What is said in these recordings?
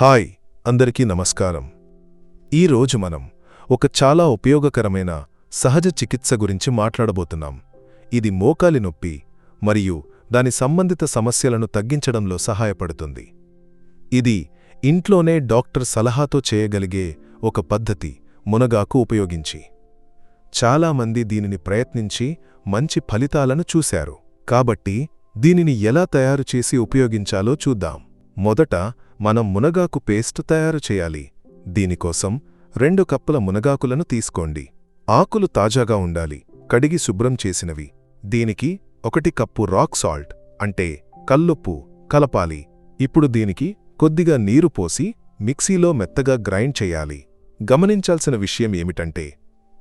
Hi అందరికీ నమస్కారం. ఈరోజు మనం ఒక చాలా ఉపయోగకరమైన సహజ చికిత్స గురించి మాట్లాడబోతున్నాం. ఇది మోకాలి నొప్పి మరియు దాని సంబంధిత సమస్యలను తగ్గించడంలో సహాయపడుతుంది. ఇది ఇంట్లోనే డాక్టర్ సలహాతో చేయగలిగే ఒక పద్ధతి మునగాకు ఉపయోగించి. చాలామంది దీనిని ప్రయత్నించి మంచి ఫలితాలను చూశారు. కాబట్టి దీనిని ఎలా తయారు చేసి ఉపయోగించాలో చూద్దాం. మొదట మనం మునగాకు పేస్ట్ తయారు చేయాలి. దీనికోసం రెండు కప్పుల మునగాకులను తీసుకోండి. ఆకులు తాజాగా ఉండాలి. కడిగి శుభ్రం చేసినవి. దీనికి ఒకటి కప్పు రాక్ సాల్ట్ అంటే కల్లుప్పు కలపాలి. ఇప్పుడు దీనికి కొద్దిగా నీరు పోసి మిక్సీలో మెత్తగా గ్రైండ్ చేయాలి. గమనించాల్సిన విషయం ఏమిటంటే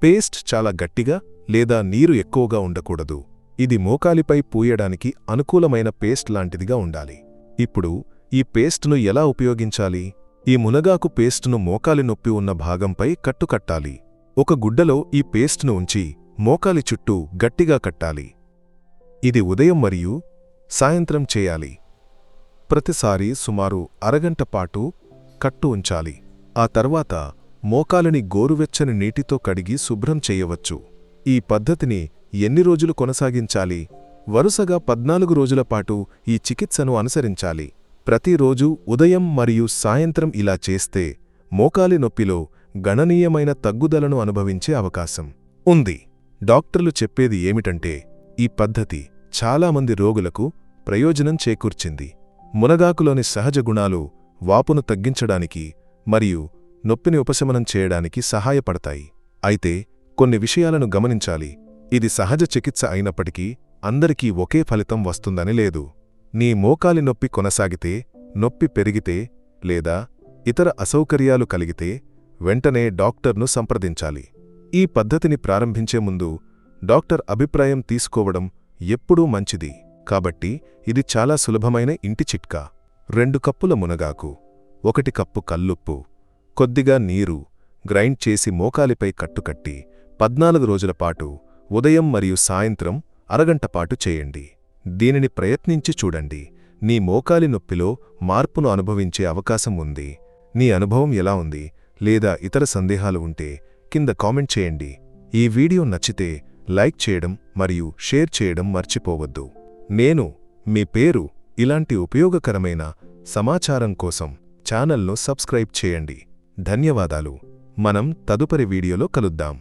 పేస్ట్ చాలా గట్టిగా లేదా నీరు ఎక్కువగా ఉండకూడదు. ఇది మోకాలిపై పూయడానికి అనుకూలమైన పేస్ట్ లాంటిదిగా ఉండాలి. ఇప్పుడు ఈ పేస్ట్ను ఎలా ఉపయోగించాలి? ఈ మునగాకు పేస్ట్ను మోకాలి నొప్పి ఉన్న భాగంపై కట్టుకట్టాలి. ఒక గుడ్డలో ఈ పేస్ట్ను ఉంచి మోకాలి చుట్టూ గట్టిగా కట్టాలి. ఇది ఉదయం మరియు సాయంత్రం చేయాలి. ప్రతిసారి సుమారు అరగంట పాటు కట్టు ఉంచాలి. ఆ తర్వాత మోకాలిని గోరువెచ్చని నీటితో కడిగి శుభ్రం చేయవచ్చు. ఈ పద్ధతిని ఎన్ని రోజులు కొనసాగించాలి? వరుసగా పద్నాలుగు రోజుల పాటు ఈ చికిత్సను అనుసరించాలి. ప్రతిరోజు ఉదయం మరియు సాయంత్రం ఇలా చేస్తే మోకాలి నొప్పిలో గణనీయమైన తగ్గుదలను అనుభవించే అవకాశం ఉంది. డాక్టర్లు చెప్పేది ఏమిటంటే ఈ పద్ధతి చాలామంది రోగులకు ప్రయోజనం చేకూర్చింది. మునగాకులోని సహజ గుణాలు వాపును తగ్గించడానికి మరియు నొప్పిని ఉపశమనం చేయడానికి సహాయపడతాయి. అయితే కొన్ని విషయాలను గమనించాలి. ఇది సహజ చికిత్స అయినప్పటికీ అందరికీ ఒకే ఫలితం వస్తుందని లేదు. నీ మోకాలి నొప్పి కొనసాగితే నొప్పి పెరిగితే లేదా ఇతర అసౌకర్యాలు కలిగితే వెంటనే డాక్టర్ను సంప్రదించాలి. ఈ పద్ధతిని ప్రారంభించే ముందు డాక్టర్ అభిప్రాయం తీసుకోవడం ఎప్పుడూ మంచిది. కాబట్టి ఇది చాలా సులభమైన ఇంటి చిట్కా. రెండు కప్పుల మునగాకు ఒకటి కప్పు కల్లుప్పు కొద్దిగా నీరు గ్రైండ్ చేసి మోకాలిపై కట్టుకట్టి పద్నాలుగు రోజుల పాటు ఉదయం మరియు సాయంత్రం అరగంటపాటు చేయండి. దీనిని ప్రయత్నించి చూడండి. నీ మోకాలి నొప్పిలో మార్పును అనుభవించే అవకాశం ఉంది. నీ అనుభవం ఎలా ఉంది? లేదా ఇతర సందేహాలు ఉంటే కింద కామెంట్ చేయండి. ఈ వీడియో నచ్చితే లైక్ చేయడం మరియు షేర్ చేయడం మర్చిపోవద్దు. నేను మీ పేరు ఇలాంటి ఉపయోగకరమైన సమాచారం కోసం ఛానల్ను సబ్స్క్రైబ్ చేయండి. ధన్యవాదాలు. మనం తదుపరి వీడియోలో కలుద్దాం.